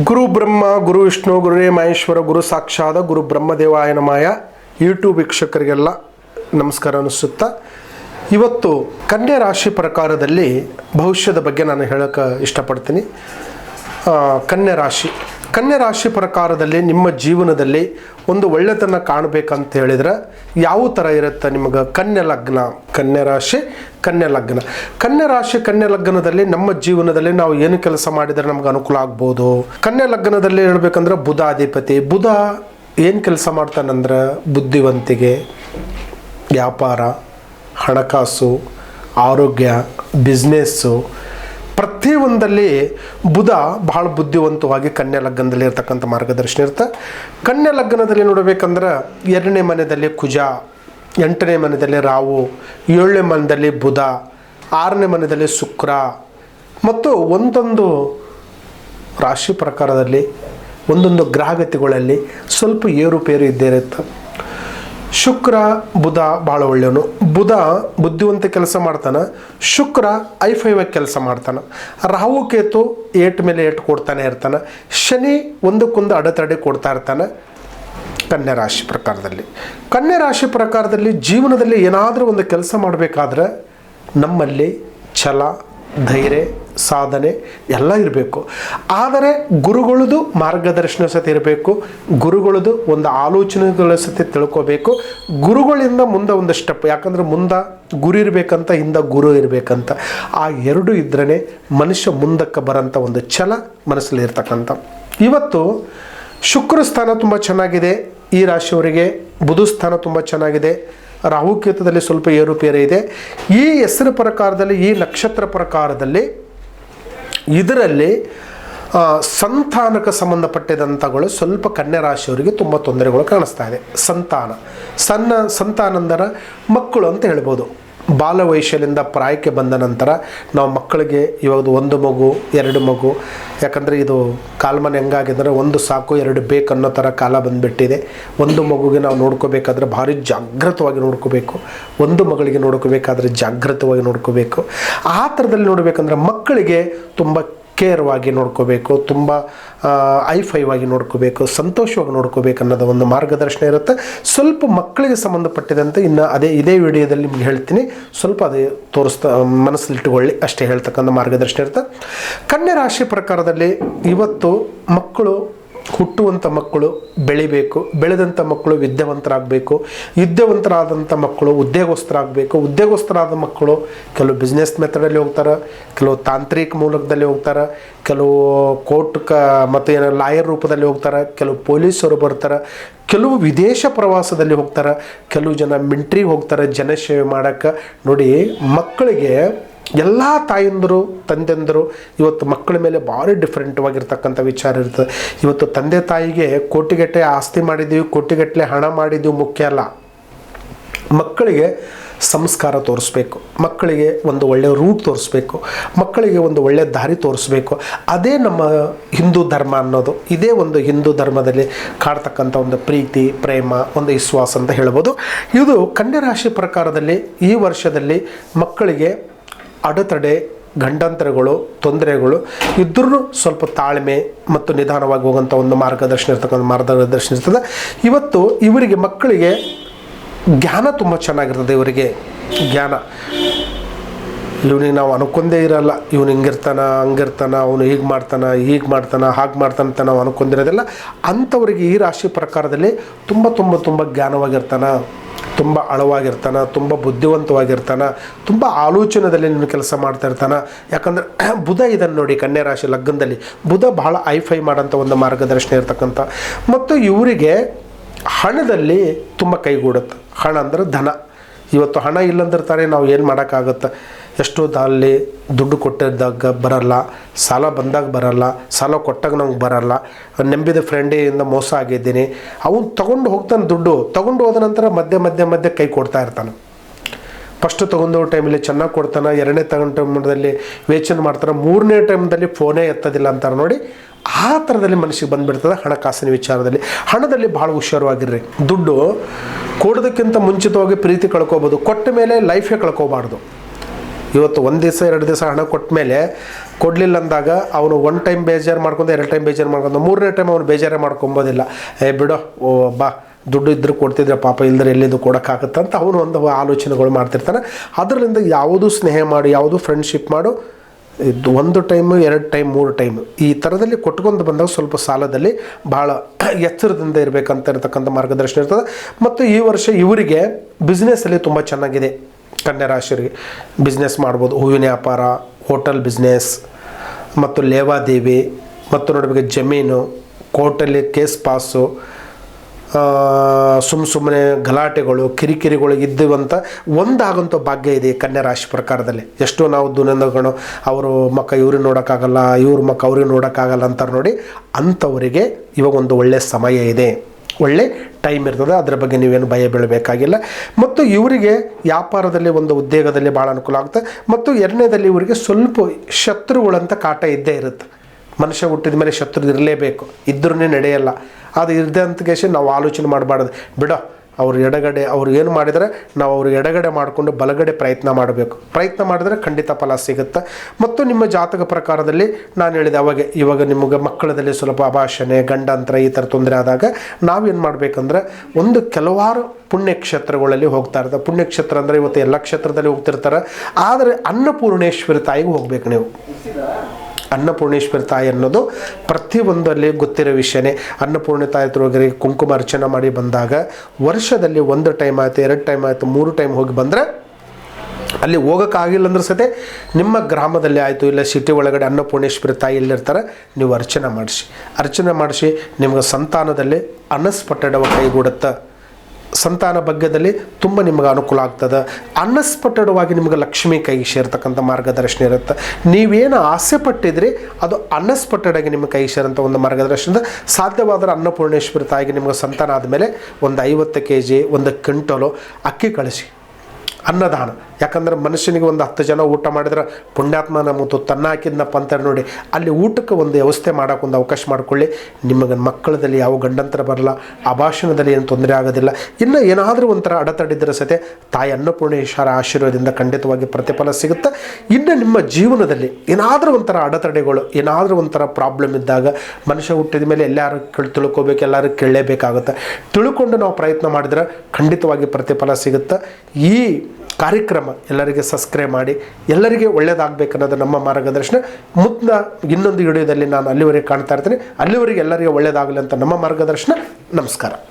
ಗುರು ಬ್ರಹ್ಮ, ಗುರು ವಿಷ್ಣು ಗುರುರೇ ಮಹೇಶ್ವರ, ಗುರು ಸಾಕ್ಷಾದ ಗುರು ಬ್ರಹ್ಮದೇವಾಯ ಮಾಯ ಯೂಟ್ಯೂಬ್ ವೀಕ್ಷಕರಿಗೆಲ್ಲ ನಮಸ್ಕಾರ ಅನಿಸುತ್ತಾ ಇವತ್ತು ಕನ್ಯಾ ರಾಶಿ ಪ್ರಕಾರದಲ್ಲಿ ಭವಿಷ್ಯದ ಬಗ್ಗೆ ನಾನು ಹೇಳೋಕ್ಕೆ ಇಷ್ಟಪಡ್ತೀನಿ. ಕನ್ಯಾ ರಾಶಿ. ಕನ್ಯಾ ರಾಶಿ ಪ್ರಕಾರದಲ್ಲಿ ನಿಮ್ಮ ಜೀವನದಲ್ಲಿ ಒಂದು ಒಳ್ಳೆತನ ಕಾಣಬೇಕಂತ ಹೇಳಿದ್ರೆ ಯಾವ ಥರ ಇರುತ್ತೆ ನಿಮಗೆ ಕನ್ಯಾ ಲಗ್ನ? ಕನ್ಯಾ ರಾಶಿ, ಕನ್ಯಾ ಲಗ್ನ. ಕನ್ಯಾ ರಾಶಿ, ಕನ್ಯಾ ಲಗ್ನದಲ್ಲಿ ನಮ್ಮ ಜೀವನದಲ್ಲಿ ನಾವು ಏನು ಕೆಲಸ ಮಾಡಿದರೆ ನಮ್ಗೆ ಅನುಕೂಲ ಆಗ್ಬೋದು? ಕನ್ಯಾ ಲಗ್ನದಲ್ಲಿ ಹೇಳ್ಬೇಕಂದ್ರೆ ಬುಧಾಧಿಪತಿ. ಬುಧ ಏನು ಕೆಲಸ ಮಾಡ್ತಾನಂದ್ರೆ ಬುದ್ಧಿವಂತಿಕೆ, ವ್ಯಾಪಾರ, ಹಣಕಾಸು, ಆರೋಗ್ಯ ಬಿಸ್ನೆಸ್ಸು ಪ್ರತಿಯೊಂದಲ್ಲಿ ಬುಧ ಬಹಳ ಬುದ್ಧಿವಂತವಾಗಿ ಕನ್ಯಾ ಲಗ್ನದಲ್ಲಿ ಇರ್ತಕ್ಕಂಥ ಮಾರ್ಗದರ್ಶನ ಇರುತ್ತೆ. ಕನ್ಯಾ ಲಗ್ನದಲ್ಲಿ ನೋಡಬೇಕಂದ್ರೆ ಎರಡನೇ ಮನೆಯಲ್ಲಿ ಕುಜ, ಎಂಟನೇ ಮನೆಯಲ್ಲಿ ರಾವು ಏಳನೇ ಮನೆಯಲ್ಲಿ ಬುಧ, ಆರನೇ ಮನೆಯಲ್ಲಿ ಶುಕ್ರ ಮತ್ತು ಒಂದೊಂದು ರಾಶಿ ಪ್ರಕಾರದಲ್ಲಿ, ಒಂದೊಂದು ಗ್ರಹಗತಿಗಳಲ್ಲಿ ಸ್ವಲ್ಪ ಏರುಪೇರು ಇದ್ದೇ ಇರುತ್ತೆ. ಶುಕ್ರ, ಬುಧ ಭಾಳ ಒಳ್ಳೆಯವನು. ಬುಧ ಬುದ್ಧಿವಂತ ಕೆಲಸ ಮಾಡ್ತಾನೆ, ಶುಕ್ರ ಐ ಫೈವ್ ಕೆಲಸ ಮಾಡ್ತಾನೆ, ರಾಹು ಕೇತು ಏಟ್ ಮೇಲೆ ಏಟ್ ಕೊಡ್ತಾನೆ ಇರ್ತಾನೆ, ಶನಿ ಒಂದಕ್ಕೊಂದು ಅಡೆತಡೆ ಕೊಡ್ತಾ ಇರ್ತಾನೆ ಕನ್ಯಾ ರಾಶಿ ಪ್ರಕಾರದಲ್ಲಿ. ಕನ್ಯಾ ರಾಶಿ ಪ್ರಕಾರದಲ್ಲಿ ಜೀವನದಲ್ಲಿ ಏನಾದರೂ ಒಂದು ಕೆಲಸ ಮಾಡಬೇಕಾದ್ರೆ ನಮ್ಮಲ್ಲಿ ಛಲ, ಧೈರ್ಯ ಸಾಧನೆ ಎಲ್ಲ ಇರಬೇಕು. ಆದರೆ ಗುರುಗಳದು ಮಾರ್ಗದರ್ಶನ ಸತಿ ಇರಬೇಕು. ಗುರುಗಳದು ಒಂದು ಆಲೋಚನೆಗಳ ಸತಿ ತಿಳ್ಕೋಬೇಕು. ಗುರುಗಳಿಂದ ಮುಂದೆ ಒಂದು ಸ್ಟೆಪ್ ಯಾಕಂದ್ರೆ ಮುಂದೆ ಗುರು ಇರಬೇಕಂತ, ಹಿಂದೆ ಗುರು ಇರಬೇಕಂತ. ಆ ಎರಡು ಇದ್ರೇ ಮನುಷ್ಯ ಮುಂದಕ್ಕೆ ಬರೋಂಥ ಒಂದು ಛಲ ಮನಸ್ಸಲ್ಲಿ ಇರ್ತಕ್ಕಂಥ. ಇವತ್ತು ಶುಕ್ರ ಸ್ಥಾನ ತುಂಬ ಚೆನ್ನಾಗಿದೆ. ಈ ರಾಶಿಯವರಿಗೆ ಬುಧ ಸ್ಥಾನ ತುಂಬ ಚೆನ್ನಾಗಿದೆ. ರಾಹುಕೇತದಲ್ಲಿ ಸ್ವಲ್ಪ ಏರುಪೇರು ಇದೆ. ಈ ಹೆಸರು ಪ್ರಕಾರದಲ್ಲಿ, ಈ ನಕ್ಷತ್ರ ಪ್ರಕಾರದಲ್ಲಿ ಇದರಲ್ಲಿ ಸಂತಾನಕ್ಕೆ ಸಂಬಂಧಪಟ್ಟಿದಂಥಗಳು ಸ್ವಲ್ಪ ಕನ್ಯಾ ರಾಶಿಯವರಿಗೆ ತುಂಬ ತೊಂದರೆಗಳು ಕಾಣಿಸ್ತಾ ಇದೆ. ಸಂತಾನ. ಸಣ್ಣ ಸಂತಾನಂದರ ಮಕ್ಕಳು ಅಂತ ಹೇಳ್ಬೋದು. ಬಾಲ ವಯಸ್ಸಲ್ಲಿಂದ ಪ್ರಾಯಕ್ಕೆ ಬಂದ ನಂತರ ನಾವು ಮಕ್ಕಳಿಗೆ ಇವಾಗ ಒಂದು ಮಗು, ಎರಡು ಮಗು, ಯಾಕಂದರೆ ಇದು ಕಾಲ್ಮನೆ ಹೆಂಗಾಗಿದ್ರೆ ಒಂದು ಸಾಕು, ಎರಡು ಬೇಕು ಅನ್ನೋ ಥರ ಕಾಲ ಬಂದುಬಿಟ್ಟಿದೆ. ಒಂದು ಮಗುಗೆ ನಾವು ನೋಡ್ಕೋಬೇಕಾದ್ರೆ ಭಾರಿ ಜಾಗೃತವಾಗಿ ನೋಡ್ಕೋಬೇಕು. ಒಂದು ಮಗಳಿಗೆ ನೋಡ್ಕೋಬೇಕಾದ್ರೆ ಜಾಗೃತವಾಗಿ ನೋಡ್ಕೋಬೇಕು. ಆ ಥರದಲ್ಲಿ ನೋಡಬೇಕಂದ್ರೆ ಮಕ್ಕಳಿಗೆ ತುಂಬ ಕೇರ್ವಾಗಿ ನೋಡ್ಕೋಬೇಕು, ತುಂಬ ಐಫೈವಾಗಿ ನೋಡ್ಕೋಬೇಕು, ಸಂತೋಷವಾಗಿ ನೋಡ್ಕೋಬೇಕು ಅನ್ನೋದು ಒಂದು ಮಾರ್ಗದರ್ಶನ ಇರುತ್ತೆ. ಸ್ವಲ್ಪ ಮಕ್ಕಳಿಗೆ ಸಂಬಂಧಪಟ್ಟಿದಂತೆ ಇನ್ನು ಅದೇ, ಇದೇ ವಿಡಿಯೋದಲ್ಲಿ ನಿಮ್ಗೆ ಹೇಳ್ತೀನಿ. ಸ್ವಲ್ಪ ಅದೇ ತೋರಿಸ್ತಾ ಮನಸ್ಸಲ್ಲಿಟ್ಟುಕೊಳ್ಳಿ ಅಷ್ಟೇ ಹೇಳ್ತಕ್ಕಂಥ ಮಾರ್ಗದರ್ಶನ ಇರುತ್ತೆ. ಕನ್ಯಾ ರಾಶಿ ಪ್ರಕಾರದಲ್ಲಿ ಇವತ್ತು ಮಕ್ಕಳು ಹುಟ್ಟುವಂಥ ಮಕ್ಕಳು ಬೆಳಿಬೇಕು ಬೆಳೆದಂಥ ಮಕ್ಕಳು ವಿದ್ಯಾವಂತರಾಗಬೇಕು ವಿದ್ಯಾವಂತರಾದಂಥ ಮಕ್ಕಳು ಉದ್ಯೋಗಸ್ಥರಾಗಬೇಕು, ಉದ್ಯೋಗಸ್ಥರಾದ ಮಕ್ಕಳು ಕೆಲವು ಬಿಸ್ನೆಸ್ ಮೆಥಡಲ್ಲಿ ಹೋಗ್ತಾರೆ, ಕೆಲವು ತಾಂತ್ರಿಕ ಮೂಲಕದಲ್ಲಿ ಹೋಗ್ತಾರೆ, ಕೆಲವು ಕೋರ್ಟ್ ಕ ಮತ್ತು ಏನೋ ಲಾಯರ್ ರೂಪದಲ್ಲಿ ಹೋಗ್ತಾರೆ, ಕೆಲವು ಪೊಲೀಸರು ಬರ್ತಾರೆ, ಕೆಲವು ವಿದೇಶ ಪ್ರವಾಸದಲ್ಲಿ ಹೋಗ್ತಾರೆ, ಕೆಲವು ಜನ ಮಿಂಟ್ರಿಗೆ ಹೋಗ್ತಾರೆ, ಜನಸೇವೆ ಮಾಡೋಕ್ಕೆ ನೋಡಿ ಮಕ್ಕಳಿಗೆ ಎಲ್ಲ ತಾಯಂದರು, ತಂದೆಂದರು ಇವತ್ತು ಮಕ್ಕಳ ಮೇಲೆ ಭಾರಿ ಡಿಫ್ರೆಂಟ್ವಾಗಿರ್ತಕ್ಕಂಥ ವಿಚಾರ ಇರ್ತದೆ. ಇವತ್ತು ತಂದೆ ತಾಯಿಗೆ ಕೋಟಿಗಟ್ಟಲೆ ಆಸ್ತಿ ಮಾಡಿದ್ದೀವಿ ಕೋಟಿಗಟ್ಟಲೆ ಹಣ ಮಾಡಿದ್ದೀವಿ ಮುಖ್ಯ ಅಲ್ಲ. ಮಕ್ಕಳಿಗೆ ಸಂಸ್ಕಾರ ತೋರಿಸ್ಬೇಕು. ಮಕ್ಕಳಿಗೆ ಒಂದು ಒಳ್ಳೆಯ ರೂಟ್ ತೋರಿಸ್ಬೇಕು. ಮಕ್ಕಳಿಗೆ ಒಂದು ಒಳ್ಳೆಯ ದಾರಿ ತೋರಿಸ್ಬೇಕು. ಅದೇ ನಮ್ಮ ಹಿಂದೂ ಧರ್ಮ ಅನ್ನೋದು. ಇದೇ ಒಂದು ಹಿಂದೂ ಧರ್ಮದಲ್ಲಿ ಕಾಡ್ತಕ್ಕಂಥ ಒಂದು ಪ್ರೀತಿ, ಪ್ರೇಮ, ಒಂದು ವಿಶ್ವಾಸ ಅಂತ ಹೇಳ್ಬೋದು. ಇದು ಕನ್ಯಾ ರಾಶಿ ಪ್ರಕಾರದಲ್ಲಿ ಈ ವರ್ಷದಲ್ಲಿ ಮಕ್ಕಳಿಗೆ ಅಡೆತಡೆ, ಗಂಡಾಂತರಗಳು, ತೊಂದರೆಗಳು ಇದ್ರೂ ಸ್ವಲ್ಪ ತಾಳ್ಮೆ ಮತ್ತು ನಿಧಾನವಾಗಿ ಹೋಗುವಂಥ ಒಂದು ಮಾರ್ಗದರ್ಶನ ಇರ್ತಕ್ಕಂಥ ಮಾರ್ಗದರ್ಶನ ಇರ್ತದೆ. ಇವತ್ತು ಇವರಿಗೆ ಮಕ್ಕಳಿಗೆ ಜ್ಞಾನ ತುಂಬ ಚೆನ್ನಾಗಿರ್ತದೆ ಇವರಿಗೆ. ಜ್ಞಾನ. ಇವನಿಗೆ ನಾವು ಅನ್ಕೊಂಡೇ ಇರಲ್ಲ. ಇವನು ಹಿಂಗಿರ್ತಾನ, ಹಂಗಿರ್ತಾನ, ಅವನು ಹೀಗೆ ಮಾಡ್ತಾನ ಹೀಗೆ ಮಾಡ್ತಾನ, ಹಾಗೆ ಮಾಡ್ತಾನ ಅಂತ ನಾವು ಅನ್ಕೊಂಡಿರೋದಿಲ್ಲ. ಅಂಥವರಿಗೆ ಈ ರಾಶಿ ಪ್ರಕಾರದಲ್ಲಿ ತುಂಬ ತುಂಬ ತುಂಬ ಜ್ಞಾನವಾಗಿರ್ತಾನ. ತುಂಬ ಅಳವಾಗಿರ್ತಾನೆ, ತುಂಬ ಬುದ್ಧಿವಂತವಾಗಿರ್ತಾನೆ, ತುಂಬ ಆಲೋಚನೆಯಲ್ಲಿ ನೀನು ಕೆಲಸ ಮಾಡ್ತಾ ಇರ್ತಾನೆ. ಯಾಕಂದ್ರೆ ಬುಧ ಇದನ್ನು ನೋಡಿ ಕನ್ಯಾ ರಾಶಿ ಲಗ್ನದಲ್ಲಿ ಬುಧ ಬಹಳ ಐಫೈ ಮಾಡೋಂಥ ಒಂದು ಮಾರ್ಗದರ್ಶನ ಇರ್ತಕ್ಕಂಥ ಮತ್ತು ಇವರಿಗೆ ಹಣದಲ್ಲಿ ತುಂಬ ಕೈಗೂಡುತ್ತೆ. ಹಣ ಅಂದ್ರೆ ಧನ. ಇವತ್ತು ಹಣ ಇಲ್ಲಂದ್ರೆ ತಾನೇ ನಾವು ಏನು ಮಾಡೋಕ್ಕಾಗುತ್ತೆ? ಎಷ್ಟೋ ಅಲ್ಲಿ ದುಡ್ಡು ಕೊಟ್ಟಿದ್ದಾಗ ಬರಲ್ಲ, ಸಾಲ ಬಂದಾಗ ಬರಲ್ಲ, ಸಾಲ ಕೊಟ್ಟಾಗ ನಮ್ಗೆ ಬರಲ್ಲ. ನಂಬಿದ ಫ್ರೆಂಡಿಯಿಂದ ಮೋಸ ಆಗಿದ್ದೀನಿ. ಅವನು ತೊಗೊಂಡು ಹೋಗ್ತಾನೆ ದುಡ್ಡು. ತೊಗೊಂಡು ಹೋದ ನಂತರ ಮಧ್ಯೆ ಮಧ್ಯೆ ಮಧ್ಯೆ ಕೈ ಕೊಡ್ತಾ ಇರ್ತಾನೆ. ಫಸ್ಟ್ ತೊಗೊಂಡು ಟೈಮಲ್ಲಿ ಚೆನ್ನಾಗಿ ಕೊಡ್ತಾನೆ, ಎರಡನೇ ತಗೊಂಡ ಟೈಮಲ್ಲಿ ವೇಚನ ಮಾಡ್ತಾನೆ, ಮೂರನೇ ಟೈಮ್ದಲ್ಲಿ ಫೋನೇ ಎತ್ತೋದಿಲ್ಲ ಅಂತಾರೆ ನೋಡಿ. ಆ ಥರದಲ್ಲಿ ಮನಸ್ಸಿಗೆ ಬಂದುಬಿಡ್ತದೆ ಹಣಕಾಸಿನ ವಿಚಾರದಲ್ಲಿ. ಹಣದಲ್ಲಿ ಭಾಳ ಹುಷಾರವಾಗಿರ್ರಿ. ದುಡ್ಡು ಕೊಡೋದಕ್ಕಿಂತ ಮುಂಚಿತವಾಗಿ ಪ್ರೀತಿ ಕಳ್ಕೊಬೋದು. ಕೊಟ್ಟ ಮೇಲೆ ಲೈಫೇ ಕಳ್ಕೊಬಾರ್ದು. ಇವತ್ತು ಒಂದು ದಿವಸ, ಎರಡು ದಿವಸ ಹಣ ಕೊಟ್ಟ ಮೇಲೆ ಕೊಡಲಿಲ್ಲ ಅಂದಾಗ ಅವನು ಒನ್ ಟೈಮ್ ಬೇಜಾರು ಮಾಡ್ಕೊಂಡು ಎರಡು ಟೈಮ್ ಬೇಜಾರು ಮಾಡ್ಕೊಂಡು ಮೂರನೇ ಟೈಮ್ ಅವನು ಬೇಜಾರೇ ಮಾಡ್ಕೊಬೋದಿಲ್ಲ. ಏ, ಬಿಡೋ, ಓ, ಬಾ, ದುಡ್ಡು ಇದ್ದರೂ ಕೊಡ್ತಿದ್ರೆ ಪಾಪ ಇಲ್ಲದ್ರೆ ಎಲ್ಲಿದ್ದು ಕೊಡೋಕ್ಕಾಗುತ್ತಂತ ಅವನು ಒಂದು ಆಲೋಚನೆಗಳು ಮಾಡ್ತಿರ್ತಾನೆ. ಅದರಿಂದ ಯಾವುದು ಸ್ನೇಹ ಮಾಡು, ಯಾವುದು ಫ್ರೆಂಡ್ಶಿಪ್ ಮಾಡು ಇದು ಒಂದು ಟೈಮು ಎರಡು ಟೈಮ್ ಮೂರು ಟೈಮ್ ಈ ಥರದಲ್ಲಿ ಕೊಟ್ಕೊಂಡು ಬಂದಾಗ ಸ್ವಲ್ಪ ಸಾಲದಲ್ಲಿ ಭಾಳ ಎಚ್ಚರದಿಂದ ಇರಬೇಕಂತ ಇರತಕ್ಕಂಥ ಮಾರ್ಗದರ್ಶನ ಇರ್ತದೆ. ಮತ್ತು ಈ ವರ್ಷ ಇವರಿಗೆ ಬಿಸ್ನೆಸ್ಸಲ್ಲಿ ತುಂಬ ಚೆನ್ನಾಗಿದೆ. ಕನ್ಯಾ ರಾಶಿಯವರಿಗೆ ಬಿಸ್ನೆಸ್ ಮಾಡ್ಬೋದು. ಹೂವಿನ ವ್ಯಾಪಾರ ಹೋಟೆಲ್ ಬಿಸ್ನೆಸ್ ಮತ್ತು ಲೇವಾದೇವಿ, ಮತ್ತು ನೋಡಬೇಕು ಜಮೀನು ಕೋರ್ಟಲ್ಲಿ ಕೇಸ್ ಪಾಸು ಸುಮ್ಮ ಸುಮ್ಮನೆ ಗಲಾಟೆಗಳು, ಕಿರಿಕಿರಿಗಳು ಇದ್ದುವಂಥ ಒಂದಾಗಂಥ ಭಾಗ್ಯ ಇದೆ ಕನ್ಯಾ ರಾಶಿ ಪ್ರಕಾರದಲ್ಲಿ. ಎಷ್ಟೋ ನಾವು ದುನಂದಗಳು ಅವರು ಮಕ್ಕ ಇವ್ರಿಗೆ ನೋಡೋಕ್ಕಾಗಲ್ಲ, ಇವ್ರ ಮಕ್ಕ ಅವ್ರಿಗೆ ನೋಡೋಕ್ಕಾಗಲ್ಲ ಅಂತಾರೆ ನೋಡಿ, ಅಂಥವರಿಗೆ ಇವಾಗ ಒಂದು ಒಳ್ಳೆಯ ಸಮಯ ಇದೆ. ಒಳ್ಳೆ ಟೈಮ್ ಇರ್ತದೆ, ಅದರ ಬಗ್ಗೆ ನೀವೇನು ಭಯ ಬೀಳಬೇಕಾಗಿಲ್ಲ. ಮತ್ತು ಇವರಿಗೆ ವ್ಯಾಪಾರದಲ್ಲಿ ಒಂದು ಉದ್ಯೋಗದಲ್ಲಿ ಭಾಳ ಅನುಕೂಲ ಆಗುತ್ತೆ. ಮತ್ತು ಎರಡನೇದಲ್ಲಿ ಇವರಿಗೆ ಸ್ವಲ್ಪ ಶತ್ರುಗಳಂತ ಕಾಟ ಇದ್ದೇ ಇರುತ್ತೆ. ಮನುಷ್ಯ ಹುಟ್ಟಿದ ಮೇಲೆ ಶತ್ರು ಇರಲೇಬೇಕು. ಇದ್ರೂ ನಡೆಯಲ್ಲ. ಅದು ಇರದಂತಕೇಶಿ ನಾವು ಆಲೋಚನೆ ಮಾಡಬಾರ್ದು. ಬಿಡೋ, ಅವ್ರು ಎಡಗಡೆ, ಅವ್ರು ಏನು ಮಾಡಿದರೆ ನಾವು ಅವ್ರು ಎಡಗಡೆ ಮಾಡಿಕೊಂಡು ಬಲಗಡೆ ಪ್ರಯತ್ನ ಮಾಡಬೇಕು. ಪ್ರಯತ್ನ ಮಾಡಿದರೆ ಖಂಡಿತ ಫಲ ಸಿಗುತ್ತೆ. ಮತ್ತು ನಿಮ್ಮ ಜಾತಕ ಪ್ರಕಾರದಲ್ಲಿ ನಾನು ಹೇಳಿದೆ ಅವಾಗ, ಇವಾಗ ನಿಮಗೆ ಮಕ್ಕಳದಲ್ಲಿ ಸ್ವಲ್ಪ ಅಭಾಷಣೆ, ಗಂಡಾಂತರ ಈ ಥರ ತೊಂದರೆ ಆದಾಗ ನಾವೇನು ಮಾಡಬೇಕಂದ್ರೆ ಒಂದು ಕೆಲವಾರು ಪುಣ್ಯಕ್ಷೇತ್ರಗಳಲ್ಲಿ ಹೋಗ್ತಾ ಇರ್ತಾರೆ. ಪುಣ್ಯಕ್ಷೇತ್ರ ಅಂದರೆ ಇವತ್ತು ಎಲ್ಲ ಕ್ಷೇತ್ರದಲ್ಲಿ ಹೋಗ್ತಿರ್ತಾರೆ. ಆದರೆ ಅನ್ನಪೂರ್ಣೇಶ್ವರಿ ತಾಯಿಗೆ ಹೋಗ್ಬೇಕು ನೀವು. ಅನ್ನಪೂರ್ಣೇಶ್ವರಿ ತಾಯಿ ಅನ್ನೋದು ಪ್ರತಿಯೊಂದಲ್ಲಿ ಗೊತ್ತಿರೋ ವಿಷಯನೇ. ಅನ್ನಪೂರ್ಣ ತಾಯಿ ಹತ್ರ ಕುಂಕುಮ ಅರ್ಚನೆ ಮಾಡಿ ಬಂದಾಗ ವರ್ಷದಲ್ಲಿ ಒಂದು ಟೈಮ್ ಆಯಿತು, ಎರಡು ಟೈಮ್ ಆಯಿತು, ಮೂರು ಟೈಮ್ ಹೋಗಿ ಬಂದರೆ ಅಲ್ಲಿ ಹೋಗೋಕ್ಕಾಗಿಲ್ಲ ಅಂದ್ರೆ ಸತೆ ನಿಮ್ಮ ಗ್ರಾಮದಲ್ಲಿ ಆಯಿತು, ಇಲ್ಲ ಸಿಟಿ ಒಳಗಡೆ ಅನ್ನಪೂರ್ಣೇಶ್ವರಿ ತಾಯಿ ಎಲ್ಲಿರ್ತಾರೆ, ನೀವು ಅರ್ಚನೆ ಮಾಡಿಸಿ. ಅರ್ಚನೆ ಮಾಡಿಸಿ ನಿಮ್ಗೆ ಸಂತಾನದಲ್ಲಿ ಅನಸ್ಪಟ್ಟಡವ ಕೈಗೂಡುತ್ತೆ ಸಂತಾನ ಭಾಗ್ಯದಲ್ಲಿ ತುಂಬ ನಿಮಗೆ ಅನುಕೂಲ ಆಗ್ತದೆ. ಅನಸ್ಪಟ್ಟಡವಾಗಿ ನಿಮಗೆ ಲಕ್ಷ್ಮಿ ಕೈಗೆ ಸೇರ್ತಕ್ಕಂಥ ಮಾರ್ಗದರ್ಶನ ಇರುತ್ತೆ. ನೀವೇನು ಆಸೆ ಪಟ್ಟಿದ್ರಿ ಅದು ಅನಸ್ಪಟ್ಟಡಾಗಿ ನಿಮ್ಮ ಕೈ ಸೇರಂಥ ಒಂದು ಮಾರ್ಗದರ್ಶನದ ಸಾಧ್ಯವಾದರೆ ಅನ್ನಪೂರ್ಣೇಶ್ವರಿ ತಾಯಿಗೆ ನಿಮಗೆ ಸಂತಾನ ಆದಮೇಲೆ ಒಂದು ಐವತ್ತು ಕೆ ಜಿ ಒಂದು ಕ್ವಿಂಟಲು ಅಕ್ಕಿ ಕಳಿಸಿ. ಅನ್ನದಾನ. ಯಾಕಂದ್ರೆ ಮನುಷ್ಯನಿಗೆ ಒಂದು ಹತ್ತು ಜನ ಊಟ ಮಾಡಿದ್ರೆ ಪುಣ್ಯಾತ್ಮ ನಮ್ಮತ್ತು ತನ್ನ ಹಾಕಿದ್ನಪ್ಪ ಅಂತ ನೋಡಿ, ಅಲ್ಲಿ ಊಟಕ್ಕೆ ಒಂದು ವ್ಯವಸ್ಥೆ ಮಾಡೋಕೆ ಒಂದು ಅವಕಾಶ ಮಾಡಿಕೊಳ್ಳಿ. ನಿಮಗೆ ಮಕ್ಕಳದಲ್ಲಿ ಯಾವ ಗಂಡಂತರ ಬರಲ್ಲ, ಆ ಭಾಷಣದಲ್ಲಿ ಏನು ತೊಂದರೆ ಆಗೋದಿಲ್ಲ. ಇನ್ನು ಏನಾದರೂ ಒಂಥರ ಇದ್ದರೆ ಸತೆ ತಾಯಿ ಅನ್ನಪೂರ್ಣೇಶ್ವರ ಆಶೀರ್ವಾದದಿಂದ ಖಂಡಿತವಾಗಿ ಪ್ರತಿಫಲ ಸಿಗುತ್ತೆ. ಇನ್ನು ನಿಮ್ಮ ಜೀವನದಲ್ಲಿ ಏನಾದರೂ ಒಂಥರ ಅಡೆತಡೆಗಳು, ಏನಾದರೂ ಒಂಥರ ಪ್ರಾಬ್ಲಮ್ ಇದ್ದಾಗ ಮನುಷ್ಯ ಹುಟ್ಟಿದ ಮೇಲೆ ಎಲ್ಲರೂ ಕೇಳಿ, ತಿಳ್ಕೊಬೇಕು, ಎಲ್ಲರೂ ಕೇಳಲೇಬೇಕಾಗುತ್ತೆ. ತಿಳ್ಕೊಂಡು ನಾವು ಪ್ರಯತ್ನ ಮಾಡಿದ್ರೆ ಖಂಡಿತವಾಗಿ ಪ್ರತಿಫಲ ಸಿಗುತ್ತೆ. ಈ ಕಾರ್ಯಕ್ರಮ ಎಲ್ಲರಿಗೆ ಸಬ್ಸ್ಕ್ರೈಬ್ ಮಾಡಿ, ಎಲ್ಲರಿಗೆ ಒಳ್ಳೇದಾಗಬೇಕನ್ನೋದು ನಮ್ಮ ಮಾರ್ಗದರ್ಶನ. ಮುಂದಿನ ಇನ್ನೊಂದು ವಿಡಿಯೋದಲ್ಲಿ ನಾನು ಅಲ್ಲಿವರೆಗೆ ಕಾಣ್ತಾ ಇರ್ತೀನಿ. ಅಲ್ಲಿವರೆಗೆ ಎಲ್ಲರಿಗೆ ಒಳ್ಳೇದಾಗಲಿ ಅಂತ ನಮ್ಮ ಮಾರ್ಗದರ್ಶನ. ನಮಸ್ಕಾರ.